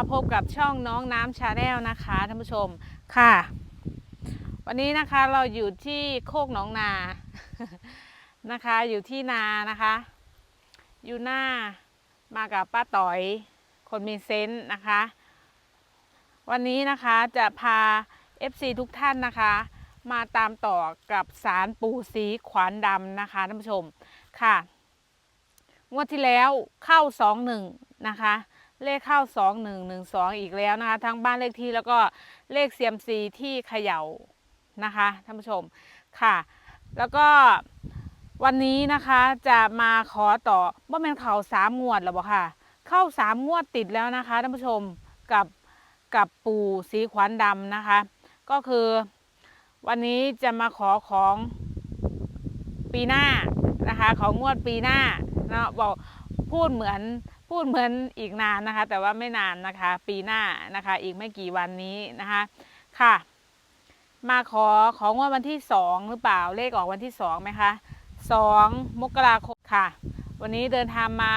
มาพบกับช่องน้องน้ำชาแนลนะคะท่านผู้ชมค่ะ วันนี้นะคะเราอยู่ที่โคกหนองนานะคะ อยู่ที่นานะคะ อยู่หน้ามากับป้าต๋อยคนมีเซนส์นะคะ วันนี้นะคะจะพา FC ทุกท่านนะคะ มาตามต่อกับสารปูสีขวานดำนะคะท่านผู้ชมค่ะงวดที่แล้วเข้าสองหนึ่งนะคะ เลขเข้าสองหนึ่งหนึ่งสองอีกแล้วนะคะ ทั้งบ้านเลขที่แล้วก็เลขเซียมซีที่เขย่านะคะท่านผู้ชมค่ะ แล้วก็วันนี้นะคะจะมาขอต่อว่าเป็นเขาสามงวดหรอบอกค่ะ เข้าสามงวดติดแล้วนะคะท่านผู้ชมกับกับปู่สีขวานดำนะคะ ก็คือวันนี้จะมาขอของปีหน้านะคะของงวดปีหน้าเนาะบอกพูดเหมือน พูดเหมือนอีกนานนะคะ แต่ว่าไม่นานนะคะ ปีหน้านะคะ อีกไม่กี่วันนี้นะคะค่ะ มาขอของงวดวันที่สองหรือเปล่าเลขออกวันที่สองไหมคะสองมกราคมค่ะ วันนี้เดินทางมา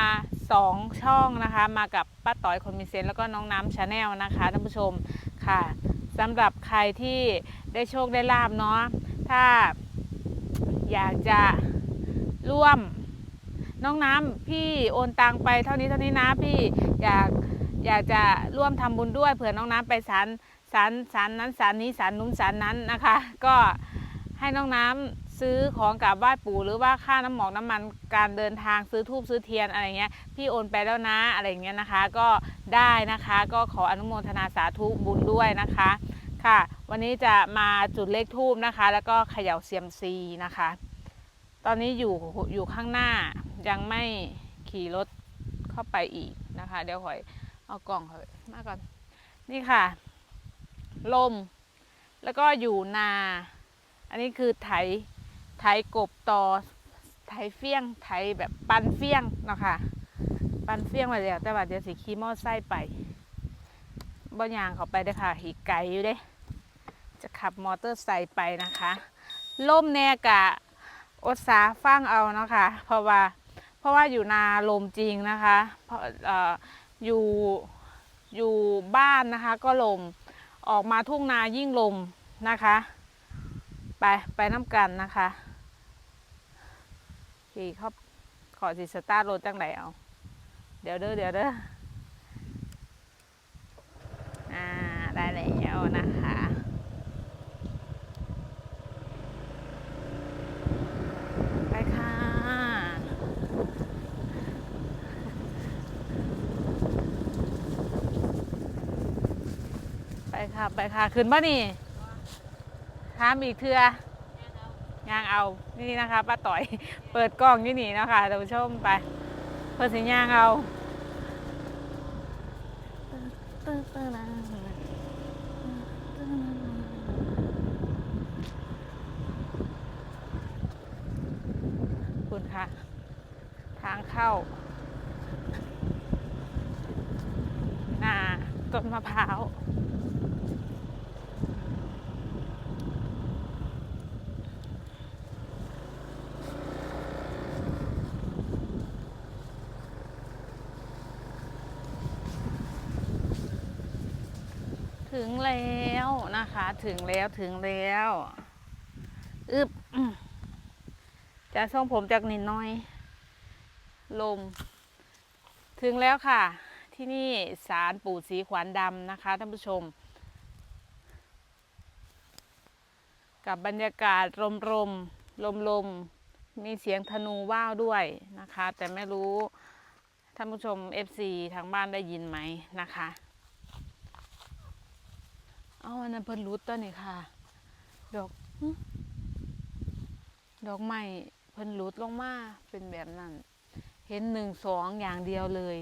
สองช่องนะคะ มากับป้าต่อยคนมีเซนแล้วก็น้องน้ำชาแนลนะคะท่านผู้ชมค่ะสำหรับใครที่ได้โชคได้ลาบเนาะถ้าอยากจะร่วม น้องน้ำพี่โอนตังไปเท่านี้เท่านี้นะพี่อยากอยากจะร่วมทำบุญด้วยเผื่อน้องน้ำไปศาลศาลศาลนั้นศาลนี้ศาลนู้นศาลนั้นนะคะ ก็ให้น้องน้ำซื้อของกราบไหว้ปู่หรือว่าค่าน้ำหมอกน้ำมันการเดินทางซื้อทูบซื้อเทียนอะไรเงี้ยพี่โอนไปแล้วนะอะไรเงี้ยนะคะ ก็ได้นะคะก็ขออนุโมทนาสาธุบุญด้วยนะคะค่ะ วันนี้จะมาจุดเลขทูบนะคะ แล้วก็เขย่าเซียมซีนะคะ ตอนนี้อยู่อยู่ข้างหน้ายังไม่ขี่รถเข้าไปอีกนะคะ เดี๋ยวหอยเอากล่องเอยมาก่อน นี่ค่ะ ลม แล้วก็อยู่นา อันนี้คือไถไถกบต่อไถเฟี้ยงไถแบบปันเฟี้ยงเนาะค่ะปันเฟี้ยงมาเดียวแต่ว่าเดี๋ยวสิขี่มอไซค์ไปบ่ยางเขาไปเด้ค่ะอีกไกลอยู่เด้ จะขับมอเตอร์ไซค์ไปนะคะล่มแน่กะ อดสาฟังเอานะคะ เพราะว่าเพราะว่าอยู่นาลมจริงนะคะเพราะเอ่ออยู่อยู่บ้านนะคะก็ลมออกมาทุ่งนายิ่งลมนะคะ ไปไปน้ำกันนะคะขี่เขาขอสิสตาร์ทรถจังไหนเอา เดี๋ยวเด้อเดี๋ยวเด้ออ่าได้แล้วนะคะ ไปค่ะ ไป ค่ะไปค่ะขึ้นบ่นี่ถามอีกเทือยางเอานี่นะคะป้าต่อย เปิดกล้องนี่นี่นะคะท่านผู้ชมไปเปิดสิยางเอาคุณค่ะ ทางเข้านาต้นมะพร้าว ถึงแล้วนะคะ ถึงแล้วถึงแล้วอึบจะส่งผมจากนิดน้อย ลม ถึงแล้วค่ะ ที่นี่ศาลปู่ศรีขวานดำนะคะท่านผู้ชม กับบรรยากาศลมลมลมลมมีเสียงธนูว่าวด้วยนะคะ แต่ไม่รู้ท่านผู้ชม FC ทางบ้านได้ยินไหมนะคะ เอาอันนั้นเพิ่นรุดตัวนี่ค่ะ ดอกดอกไม้เพิ่นรุดลงมาเป็นแบบนั้น เห็นหนึ่งสองอย่างเดียวเลย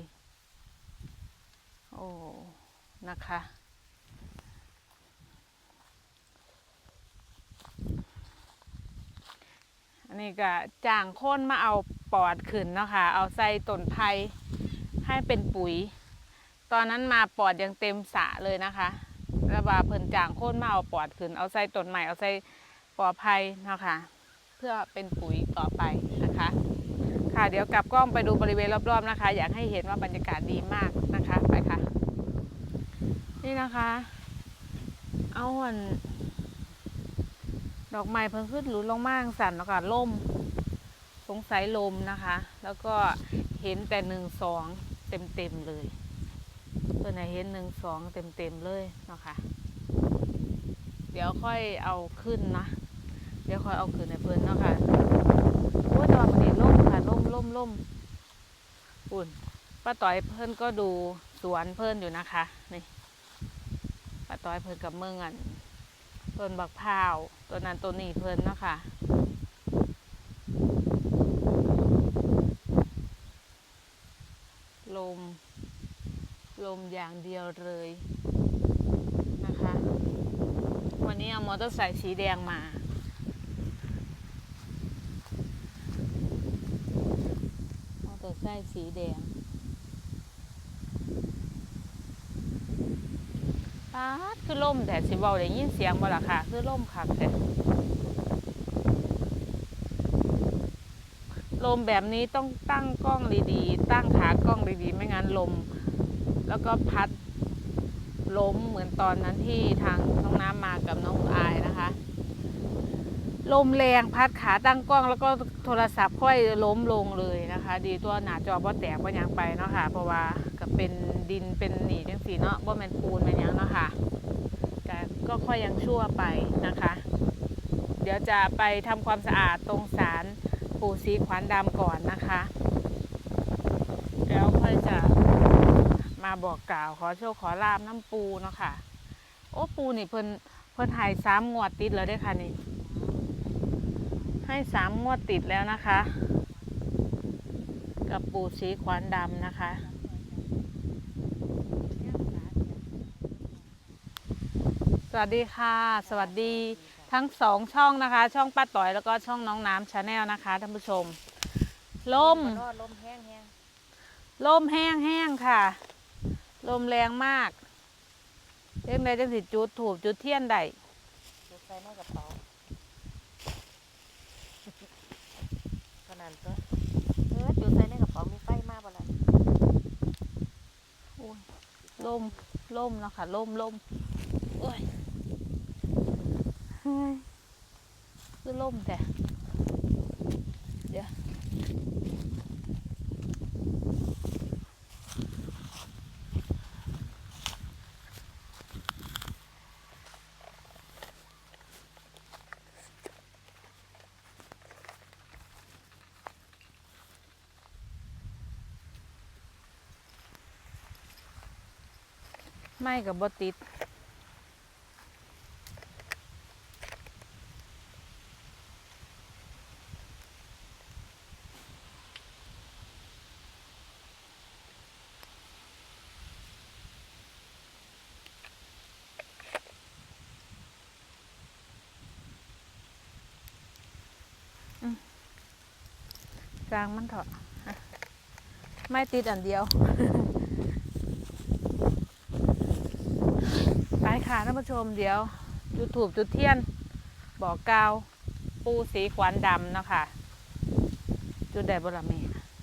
โอ้ นะคะอันนี้ก็จ้างคนมาเอาปอดขึ้นเนาะค่ะ เอาใส่ต้นไผ่ให้เป็นปุ๋ย ตอนนั้นมาปอดยังเต็มสะเลยนะคะ แล้วว่าเพิ่นจ้างคนมาเอาปอดขึ้น เอาใส่ต้นใหม่เอาใส่ปอไผ่เนาะค่ะ เพื่อเป็นปุ๋ยต่อไปนะคะ ค่ะเดี๋ยวกลับกล้องไปดูบริเวณรอบๆนะคะ อยากให้เห็นว่าบรรยากาศดีมากนะคะไปค่ะ นี่นะคะ เอาอันดอกไม้เพิ่งขึ้นหลุนลงมากสั่นแล้วก็ล่มสงสัยลมนะคะ แล้วก็เห็นแต่หนึ่งสองเต็มเต็มๆเลย ตัวไหนเห็นหนึ่งสองเต็มเต็มเลยเนาะคะเดี๋ยวค่อยเอาขึ้นนะ เดี๋ยวค่อยเอาขึ้นในเพิ่นเนาะค่ะโอ้ยแตอนนี้ล่มค่ะล่มล่มล่มอุ่นป้าต่อยเพิ่นก็ดูสวนเพิ่นอยู่นะคะนี่ป้าต่อยเพิ่นกับเมืองอันต้นบักพร้าวต้นนั้นต้นนี้เพิ่นเนาะค่ะลม ลมอย่างเดียวเลยนะคะ วันนี้เอามอเตอร์ไซค์สีแดงมา มอเตอร์ไซค์สีแดงป๊าดคือล่มแต่สิเบาได้ยินเสียงบ่ล่ะค่ะ คือล่มคักแต่ลมแบบนี้ต้องตั้งกล้องดีๆ ตั้งขากล้องดีๆ ไม่งั้นลม แล้วก็พัดล้มเหมือนตอนนั้นที่ทางน้องน้ำมากับน้องอายนะคะ ลมแรงพัดขาตั้งกล้อง แล้วก็โทรศัพท์ค่อยล้มลงเลยนะคะ ดีตัวหนาจอบ่แตกบ่ยังไปเนาะค่ะเพราะว่าก็เป็นดินเป็นหนีจังสีเนาะบ่แมนปูนเป็นยังเนาะค่ะก็ก็ค่อยยังชั่วไปนะคะ เดี๋ยวจะไปทำความสะอาดตรงศาลปู่ศรีขวานดำก่อนนะคะ แล้วค่อยจะ มาบอกกล่าวขอโชคขอลาบน้ำปูเนาะค่ะ โอ้ปูนี่เพิ่นเพิ่นใหายสามงวดติดแล้วเด้อค่ะนี่ ให้สามงวดติดแล้วนะคะ กับปูสีขวานดำนะคะสวัสดีค่ะ สวัสดีทั้งสองช่องนะคะ ช่องป้าต่อยแล้วก็ช่องน้องน้ำชาแนลนะคะท่านผู้ชมลมรอดลมแห้งแห้งลมแห้งๆค่ะ ลมแรงมากเรื่องใดจังสิจุดถูกจุดเทียนใดจุดใส่ในกระเป๋าขนาดตัวเออจุดใส่ในกระเป๋ามีไฟมากบ่ล่ะโอ้ยลมลมเนาะค่ะลมลมโอ้ยเฮ้ยคือลมแต่เดี๋ยว ไม่กับบติดกลางมันเถอะอะไม่ติดอันเดียว ไป ค่ะท่านผู้ชมเดี๋ยวจุดถูบจุดเทียนบอกกล่าว ปูสีขวานดำเนาะค่ะ จุดใดบ่ละแม่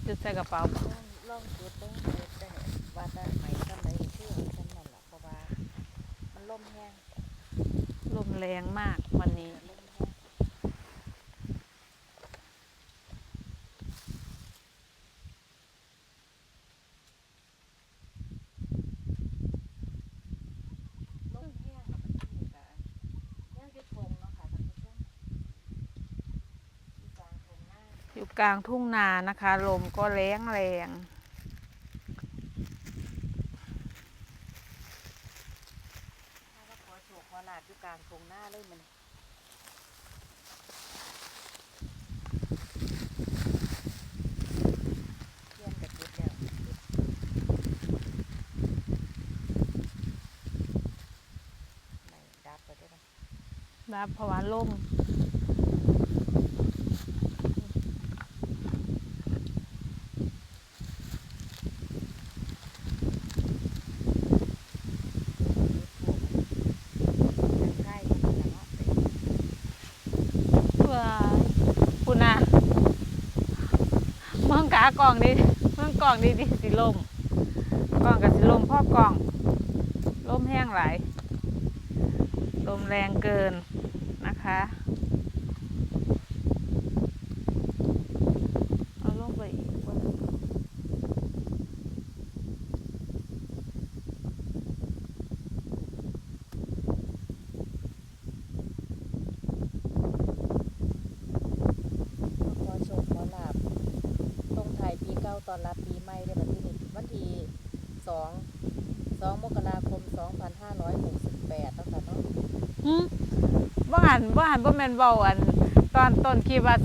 จุดใส่กระเป๋าบ่ลองลองจุดเบิ่งเปิดได้ว่าได้ไหมทำไมเชื่อฉันนั่นล่ะเพราะว่ามันลมแห้งลมแรงมากวันนี้ ลมแห้งลมแห้งอะมันที่นี่ก็ ยังที่ทงเนาะค่ะท่านผู้ชม ที่กลางตรงหน้า อยู่ กลางทุ่งนานะคะ ลมก็แรงแรงถ้าก็ขอโชคขอลาบอยู่กลางตรงหน้าเลยมันเทียนกับจุดแล้วไม่ดับไปได้ไหมรับเพราะว่าลม ใกล้ๆกันเนาะ ว้ากล่องดีเมื่งกล่องดีดีสิลมกล่องกับสิลมพ่อกล่องลมแห้งไหลายลมแรงเกินนะคะเอาลงไปอีกคน ขอโชคขอลาบตรงไทายปีเก่า ตอนรับปีใหม่ได้บัดนี้วันที่สองสองมกราคมสองพันห้าร้อยหกสิบแปดแล้วค่ะเนาะหืมบ่หันบ่หันบ่แม่นเว้าอัน ตอนต้นคลิปว่า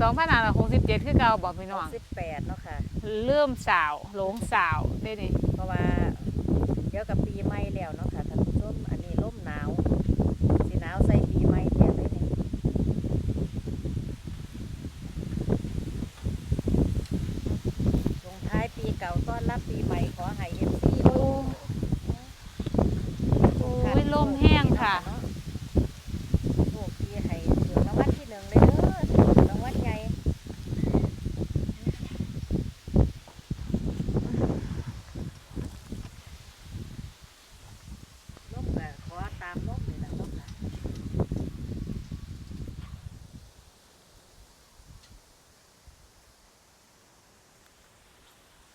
2567คือเก่าบอกพี่น้องสิบแปดเนาะค่ะ เริ่มสาวหลงสาวได้นี่เพราะว่าเดี๋ยวกับปีใหม่แล้วเนาะค่ะท่านผู้ชมอันนี้ร่มหนาวสีหนาวใส่ปีใหม่แทนเลยนี่ลงท้ายปีเก่าต้อนรับปีใหม่ขอให้เอฟซี โอ้โอ้ยลมแห้งค่ะ โชคดีให้ถึงรางวัลที่หนึ่งเลยเด้อถึงรางวัลใหญ่ลมก็ขอตามลมนี่แหละลมน่ะ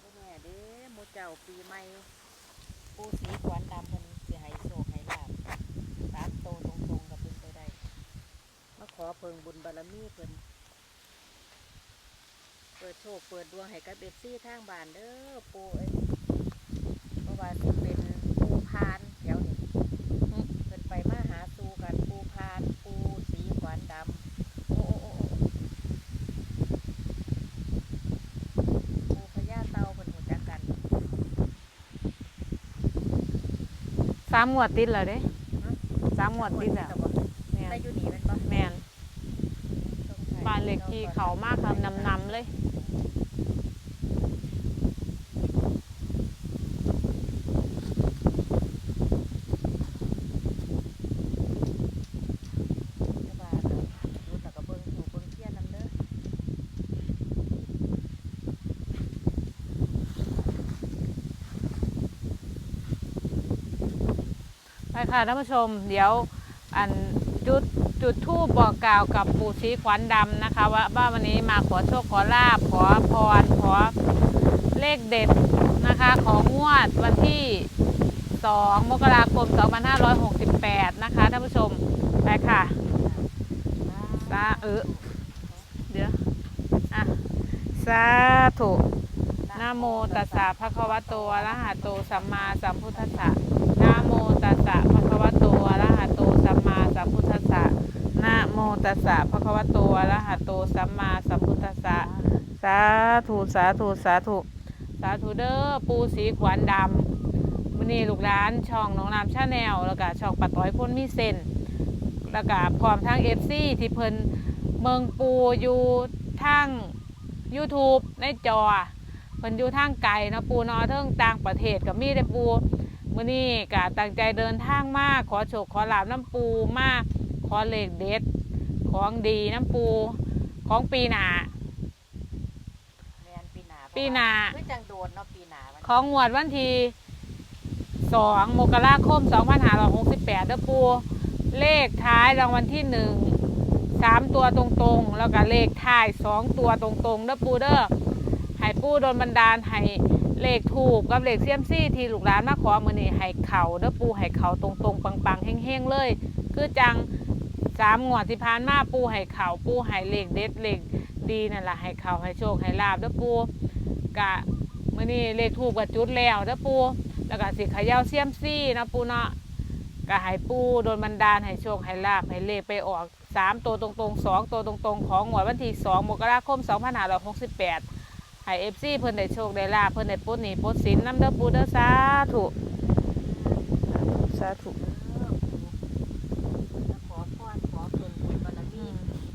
บ่แม่เด้หมูเจ้า ปีใหม่ปูสีขวานดำมันสิให้โชคให้ลาบตามโตตรงๆกับเป็นไปได้ มาขอเพิ่งบุญบารมีเพิ่นเปิดโชคเปิดดวงให้กับเอฟซีทางบ้านเด้อปูเอ้ยเพราะว่าสิเป็นปูพานแถวนี้เพิ่นไปมาหาสู่กันปูพานปูสีขวานดำโอ้โอ้โอ้โอ้ ปูพญาเต่าเป็นหัวจักกัน สามงวดติดแล้วเด้สามงวดติดแล้วแต่ว่าแม่นได้อยู่นี่แมันปะแม่นบ้านเลขที่เขามากครับนำนำๆเลย แต่ว่ารู้แต่ก็เบิ่งถูกเบิ่งเทียนนำเด้อ ไป ค่ะท่านผู้ชมเดี๋ยวอันจุดจุดทูบบอกกล่าวกับปู่ศรีขวัญดำนะคะ ว่าว่าวันนี้มาขอโชคขอลาบขอพรขอเลขเด็ดนะคะ ของงวดวันที่ 2 มกราคม 2568 นะคะท่านผู้ชมไปค่ะสาเออเดี๋ยวอะสาธุนะโมตัสสะภะคะวะโตอะระหะโตสัมมาสัมพุทธัสสะ นะโมตัสสะภะคะวะโตอะระหะโตสัมมาสัมพุทธัสสะนะโมตัสสะภะคะวะโตอะระหะโตสัมมาสัมพุทธัสสะสาธุสาธุสาธุสาธุเด้อปูสีขวัญดำวันนี้ลูกร้านช่องน้องน้ำชาแนลแล้วก็ช่องปัดต้อยพ้นมีเซนแล้วก็พร้อมทั้งเอฟซีที่เพิ่นเมืองปูอยู่ทั้ง YouTube ในจอเพิ่นอยู่ทางไกลเนาะปูเนาะเทิงต่างประเทศก็มีได้ปู มื้อนี้ก็ตั้งใจเดินทางมาขอโชคขอลาบน้ำปูมาขอเลขเด็ด ของดีน้ำปูของปีหน้าแม่นปีหน้าปีหน้า คือจังโดนเนาะปีหน้ามันของงวดวันที่2มกราคม2568เด้อปูเลขท้ายรางวัลที่หนึ่งสามตัวตรงๆ แล้วก็เลขท้ายสองตัวตรงๆเด้อปูเด้อให้ปูโดนบันดาลให้ เลขถูกกับเลขเซียมซี่ที่ลูกหลานมาขอมือนี่ให้เข่าเด้อปูให้เข่าตรงๆปังๆเฮงๆเลย คือจังสามงวดที่ผ่านมาปูให้เข่าปูให้เลขเด็ดเลขดีนั่นแหละให้เข่าให้โชคให้ลาบเด้อปูกะมื่อนี้เลขถูกกับจุดแล้วเด้อปูแล้วก็สิขย่าเสียมซี่นะปูเนาะก็ให้ปูโดนบันดาลให้โชคให้ลาบให้เลขไปออกสามตัวตรงๆสองตัวตรงๆ ของหววันที่สองมกราคมสองพันห้าร้อยหกสิบแปด ให้เอฟซีเพิ่นได้โชคได้ลาบเพิ่นได้ปลดหนี้ปลดสินน้ำเด้อปูเด้อสาธุสาธุเออแล้วขอพรขอเพิ่นบุญบารมี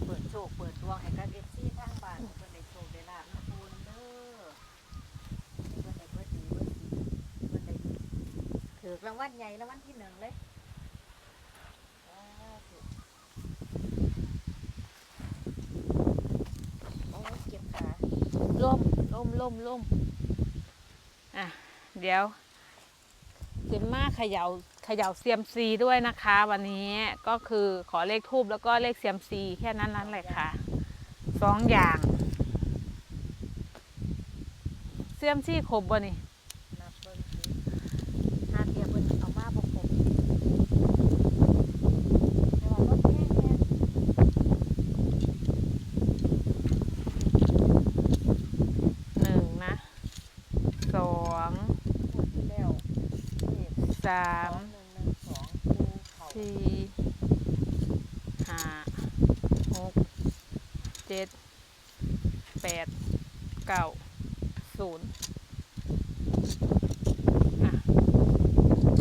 เปิดโชคเปิดดวงให้กับ FC ทางบ้านเพิ่นได้โชคได้ลาบนะปูนเด้อเพิ่นได้เบิดดีเบิดดีเพิ่นได้ถือรางวัลใหญ่รางวัลที่หนึ่งเลยสาธุโอ้ยเจ็บขาร่ม ล่มล่มล่มอะเดี๋ยวจิมมาเขย่าเขย่าเซียมซีด้วยนะคะ วันนี้ก็คือขอเลขทูบแล้วก็เลขเซียมซีแค่นั้นนั้นเลยค่ะสองอย่างเซียมซีครบบ่นี่บเบิ่งสิหาเทียบเพิ่นเอามาบ่ครบแต่ว่ารถแพงแพง หนึ่งนะสอง งวดที่แล้วเลข สาสามสี่ห้าหกเจ็ดแปดเก้าศูนย์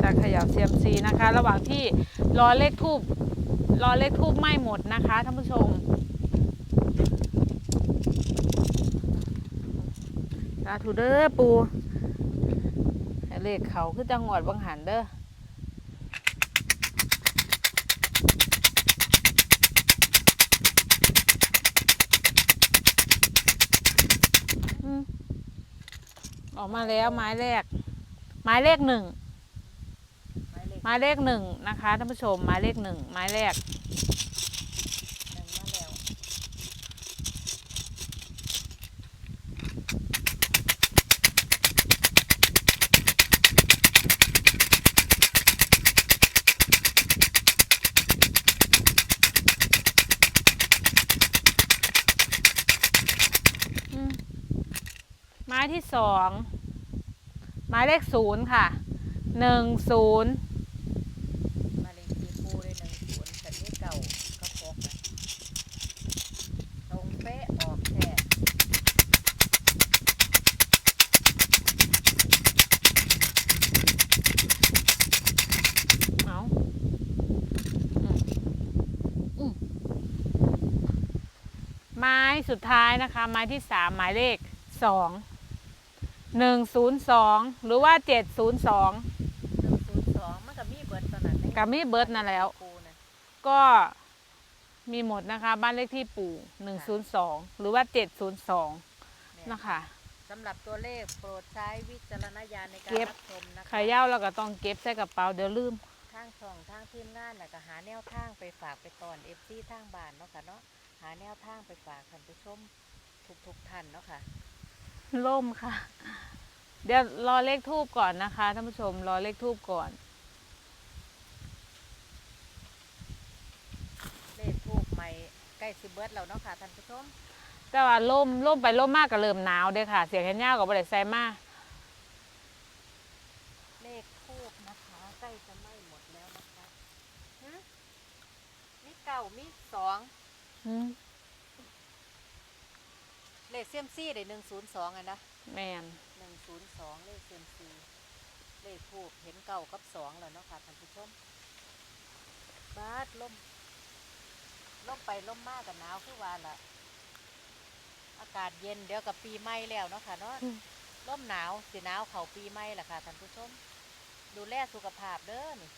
จะขย่าเซียมซีนะคะ ระหว่างที่รอเลขทูบรอเลขทูบไม่หมดนะคะท่านผู้ชมสาธุเด้อปู เลขเขาคือจังหวัดบางหันเด้อออกมาแล้วไม้แรก ไม้เลขหนึ่งไม้เลขหนึ่งนะคะท่านผู้ชมไม้เลขหนึ่งไม้แรก ที่สองไม้เลขศูนย์ค่ะหนึ่งศูนย์มาเลขที่ปูได้หนึ่งศูนย์แต่นี่เก่าก็พกอะตรงเป๊ะออกแท้เอาอืมไม้สุดท้ายนะคะ ไม้ที่สามหมายเลขสอง หนึ่งศูนย์สองหรือว่าเจ็ดศูนย์สองหนึ่งศูนย์สองมันก็มีเบิดตอนนั้นกับมีเบิร์ดนั่นแล้ว ปูน่ะก็มีหมดนะคะ บ้านเลขที่ปู่หนึ่งศูนย์สองหรือว่าเจ็ดศูนย์สองแม่นะคะ สำหรับตัวเลขโปรดใช้วิจารณญาณในการเก็บ รับชมนะคะใครเย่าเราก็ต้องเก็บใส่กระเป๋าเดี๋ยวลืม ทางช่องทางทีมงานน่ะก็หาแนวทางไปฝากไปตอนเอฟซีทางบ้านเนาะค่ะเนาะหาแนวทางไปฝากท่านผู้ชมทุกๆท่านเนาะค่ะ ล่มค่ะ เดี๋ยวรอเลขทูบก่อนนะคะท่านผู้ชมรอเลขทูบก่อน เลขทูกใหม่ใกล้สิเบิร์ดแล้วเนาะค่ะท่านผู้ชมแต่ว่าล่มล่มไปล่มมากก็เริ่มหนาวเด้อค่ะ เสียงแค่ย่าก็บ่ได้ใส่มากเลขทูกนะคะใกล้จะไหม้หมดแล้วนะคะฮะมีเก่ามีสอง อืม เลขเซียมซี่ได้หนึ่งศูนย์สองอะนะแมนหนึ่งศูนย์สองเลขเซียมซีเลขทูกเห็นเก่ากับสองแล้วเนาะค่ะท่านผู้ชมบาดลมลมไปลมมากกับหนาวคือว่าล่ะ อากาศเย็นเดี๋ยวกับปีใหม่แล้วเนาะค่ะเนาะลมหนาวสิหนาวเขาปีใหม่ล่ะค่ะท่านผู้ชม ดูแลสุขภาพเด้อนี่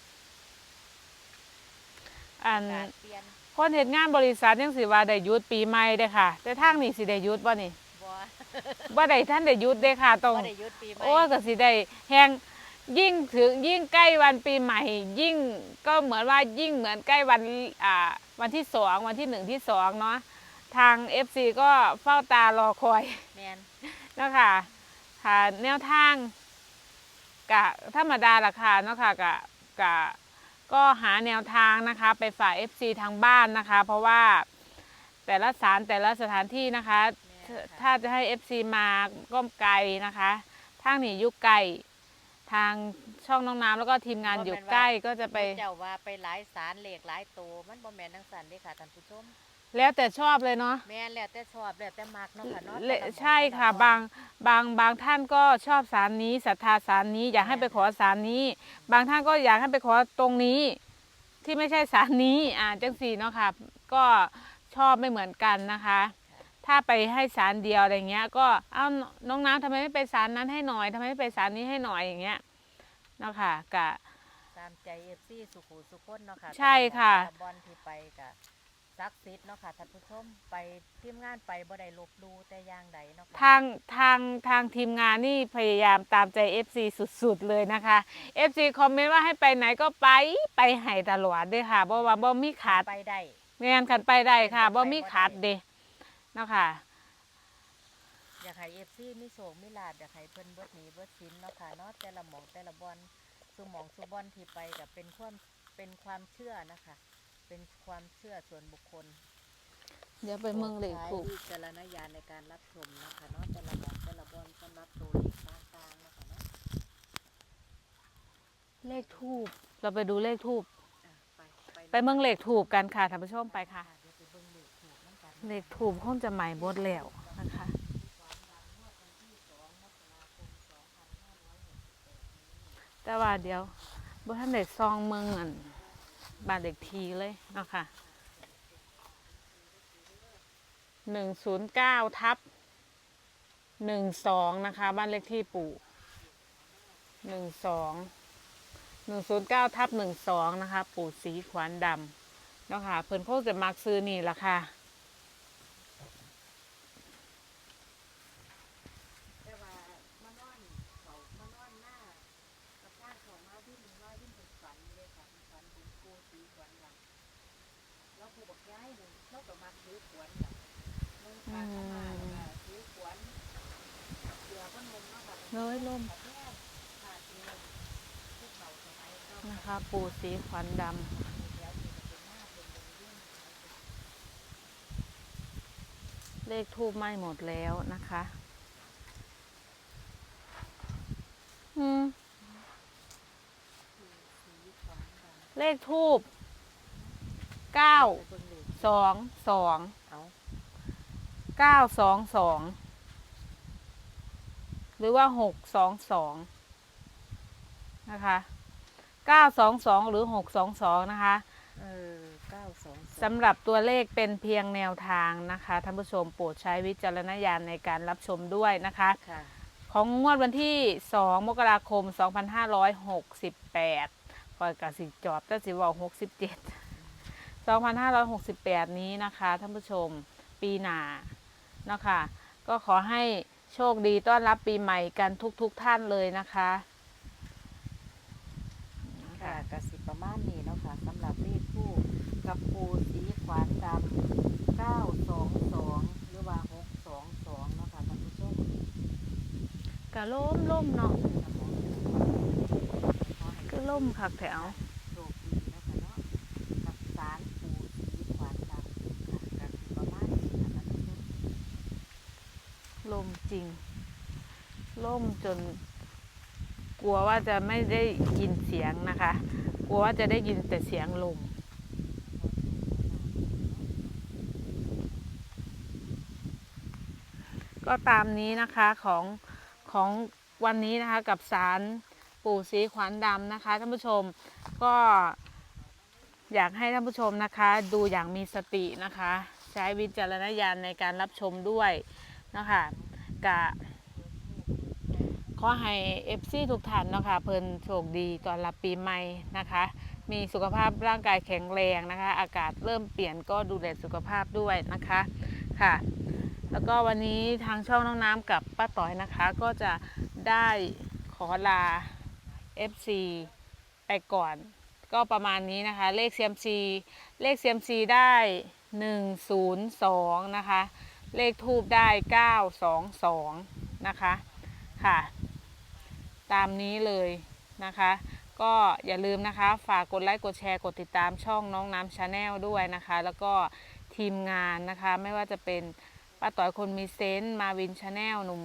อัอานกาศเปลี่ยนคนเฮ็ดงานบริษัทยังสิว่าได้หยุดปีใหม่เด้อค่ะ แต่ทางนี้สิได้หยุดบ่นี่บัวบ่ได้ท่านได้หยุดเด้อค่ะต้องว่าได้หยุดปีใหม่โอ้ยก็สิได้แฮงยิ่งถึงยิ่งใกล้วันปีใหม่ ยิ่งก็เหมือนว่ายิ่งเหมือนใกล้วันอ่าวันที่สองวันที่หนึ่งที่สองเนาะทาง FC ก็เฝ้าตารอคอยแมนนะคะค่ะแนวทางกะธรรมดาราคาเนาะค่ะกะกะ ก็หาแนวทางนะคะ ไปฝาก FC ทางบ้านนะคะ เพราะว่าแต่ละสารแต่ละสถานที่นะคะ ถ้าจะให้ FC มาก็ไกลนะคะทางนี้อยู่ไกลทางช่องน้องน้ำแล้วก็ทีมงานอยู่ใกล้ก็จะไป เจ้าว่าไปหลายสารเหล็กหลายตัวมันบ่แม่นทั้งสันเด้ค่ะท่านผู้ชม แล้วแต่ชอบเลยเนาะแม่นแล้วแต่ชอบแล้วแต่มักเนาะค่ะเนาะเลแต่ละหม้องใช่แต่ลค่ะนบางบางบางท่านก็ชอบสารนี้ศรัทธาสารนี้ อยากให้ไปขอสารนี้ บางท่านก็อยากให้ไปขอตรงนี้ ที่ไม่ใช่สารนี้อ่าจังสี่เนาะค่ะก็ชอบไม่เหมือนกันนะคะ ถ้าไปให้สารเดียวอะไรเงี้ย ก็เอ้าน้องน้ำทำไมไม่ไปสารนั้นให้หน่อยทำไมไม่ไปสารนี้ให้หน่อยอย่างเงี้ยเนาะค่ะกะตามใจ FC สุขุสุคนเนาะค่ะใช่ค่ะแต่ลบอลที่ไปกะส ศักดิ์สิทธิ์เนาะค่ะท่านผู้ชมไปทีมงานไปบ่ได้ลบหลู่แต่อย่างใดเนาะค่ะ ทางทางทางทีมงานนี่พยายามตามใจ FC สุดๆเลยนะคะ FC คอมเมนต์ว่าให้ไปไหนก็ไปไปให้ตลอดเด้วยค่ะเพราะว่าบ่มีขาดไปได้ไม่งั้นกันไปได้ค่ะไปบ่บ่ได้มีขาดเด้เนาะค่ะ อยากให้เอฟซีมีโศกมีลาบอยากให้เพิ่นเบิดหนีเบิดสินเนาะค่ะเนาะแต่ละหมองแต่ละบอลสุหมองสุบอลที่ไปกับเป็นความเป็นความเชื่อนะคะ เป็นความเชื่อส่วนบุคคลเดี๋ยวไปเมืองเหล็กถูกใช้วิจารณญาณในการรับชมนะคะเนาะแต่ละหมองแต่ละบอลสำหรับตัวเลขต่างๆนะคะเนาะเลขทูบเราไปดูเลขทูบอะไปไปเมืองเหล็กถูกกันค่ะท่านผู้ชมไปค่ะ เดี๋ยวไปเบิ่งเลขถูกน้ำกันเลขถูกคงจะใหม่บดแล้วนะคะ แต่ว่าเดี๋ยวบ่ท่านเด็กซองเมืองอัน บ้านเด็กทีเลยเนาะค่ะหนึ่งศูนย์เก้าทับหนึ่งสองนะคะ บ้านเลขที่ปู่หนึ่งสองหนึ่งศูนย์เก้าทับหนึ่งสองนะคะ ปู่สีขวานดำเนาะค่ะเพิ่นโคงจะมักซื้อนี่ละค่ะ แต่ว่ามานอนเขามานอนหน้ากับข้างเขามาวิ่งว่าวิ่งเป็นฝันเลยค่ะเป็นฝันเป็นกูสีขวัญหลังแล้วครูบอกย้ายหนึ่งเราก็มาซื้อขวัญหลังเงินฝากเข้ามาแล้วก็ซื้อขวัญเสือพนมเนาะค่ะ เน้ยล่ม ประเทศขาดเงินภูเขาสมัยเก่า นะคะ ปู่ สีขวัญดแล้วที่จะเป็นหน้าเป็นวงเวียนำเลขทูบไหม้หมดแล้วนะคะ อืมสีขวัญดำเลขทูบเก้าไปเบิ่งเลขสองสองเอาเก้าสองสองหรือว่าหกสองสองนะคะ เก้าสองสองหรือหกสองสองนะคะ เออเก้าสองสองสำหรับตัวเลขเป็นเพียงแนวทางนะคะท่านผู้ชมโปรดใช้วิจารณญาณในการรับชมด้วยนะคะ ค่ะ ของงวดวันที่ 2 มกราคม 2568ปล่อยกับสิจอบแต่สิบอก67 2568 นี้นะคะท่านผู้ชมปีหนาเนาะคะ ก็ขอให้โชคดีต้อนรับปีใหม่กันทุกๆทท่านเลยนะคะค่ะ กสิประมาณนี้เนาะค่ะสำหรับเลขคู่กับปูสีขวานดำเก้าสองสองหรือว่าหกสองสองเนาะค่ะท่านผู้ชมกะล่มล่มเนาะขอให้ก็ล่มคักแถวโชคดีเนาะค่ะเนาะกับสารปูสีขวานดำค่ะกสิประมาณนี้ค่ะท่านผู้ชมลมจริงล่มจนก ลัวว่าจะไม่ได้ยินเสียงนะคะ กลัวว่าจะได้ยินแต่เสียงลมก็ตามนี้นะคะของของวันนี้นะคะกับสารปู่สีขวานดำนะคะท่านผู้ชมก็อยากให้ท่านผู้ชมนะคะ ดูอย่างมีสตินะคะ ใช้วิจารณญาณในการรับชมด้วยนะคะกะ ขอให้เอฟซีทุกท่านเนาะคะเพิ่นโชคดีตอนรับปีใหม่นะคะ มีสุขภาพร่างกายแข็งแรงนะคะ อากาศเริ่มเปลี่ยนก็ดูแลสุขภาพด้วยนะคะค่ะ แล้วก็วันนี้ทางช่องน้องน้ำกับป้าต่อยนะคะ ก็จะได้ขอลา FC ไปก่อน ก็ประมาณนี้นะคะ เลข CMC เลข CMC ได้ 102 นะคะ เลขทูบได้ 922 นะคะค่ะ ตามนี้เลยนะคะ ก็อย่าลืมนะคะ ฝากกดไลค์กดแชร์กดติดตามช่องน้องน้ำชาแนลด้วยนะคะ แล้วก็ทีมงานนะคะ ไม่ว่าจะเป็นป้าต่อยคนมีเซนต์มาวินชาแนลหนุ่ม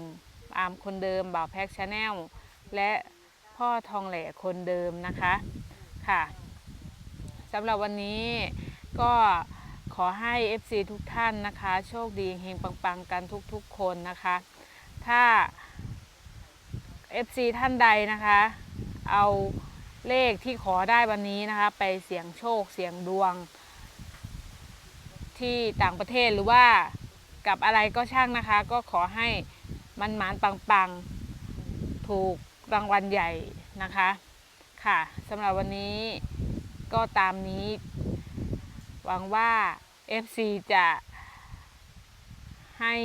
อาร์มคนเดิมบ่าวแพ็กชาแนลและพ่อทองแหล่คนเดิมนะคะค่ะสำหรับวันนี้ก็ขอให้ FC ทุกท่านนะคะ โชคดีเฮงปังๆ กันทุกๆคนนะคะ ถ้า FC ท่านใดนะคะ เอาเลขที่ขอได้วันนี้นะคะ ไปเสี่ยงโชคเสี่ยงดวง ที่ต่างประเทศหรือว่ากับอะไรก็ช่างนะคะ ก็ขอให้มันหมานปังๆ ถูกรางวัลใหญ่นะคะ ค่ะสำหรับวันนี้ก็ตามนี้ หวังว่า FC จะให้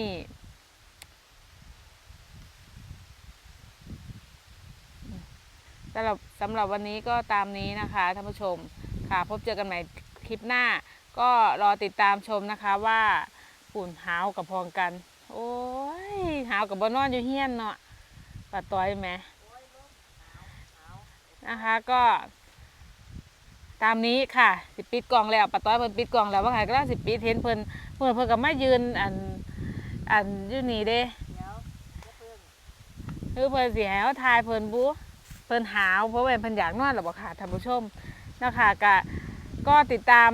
สำหรับสำหรับวันนี้ก็ตามนี้นะคะท่านผู้ชมค่ะพบเจอกันใหม่คลิปหน้า ก็รอติดตามชมนะคะว่าปุ่นหาวกับพองกัน โอ้ยหาวกับบนอนอยู่เฮียนเนาะปะต้อยไหมนะคะก็ตามนี้ค่ะสิปิดกล่องแล้วปะต้อยเพิ่นปิดกล่องแล้วว่าไงก็ได้สิปิดเห็นเพิ่นเพิ่นเพิ่นก็มายืนอันอันอยู่นี่เด้เดี๋ยวอย่าเพิ่งคือเพิ่นสิให้เขาทายเพิ่นบุเพิ่นหาวเพราะว่าเพิ่นอยากนอนหรอบ่ค่ะท่านผู้ชมนะคะก็ก็ติดตาม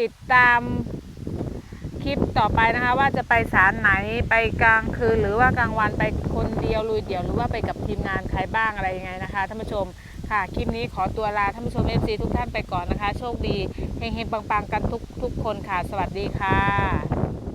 ติดตามคลิปต่อไปนะคะ ว่าจะไปศาลไหนไปกลางคืนหรือว่ากลางวันไปคนเดียวลุยเดี่ยวหรือว่าไปกับทีมงานใครบ้างอะไรยังไงนะคะท่านผู้ชมค่ะคลิปนี้ขอตัวลาท่านผู้ชม FC ทุกท่านไปก่อนนะคะ โชคดีเฮงๆปังๆกันทุกทุกคนค่ะ สวัสดีค่ะ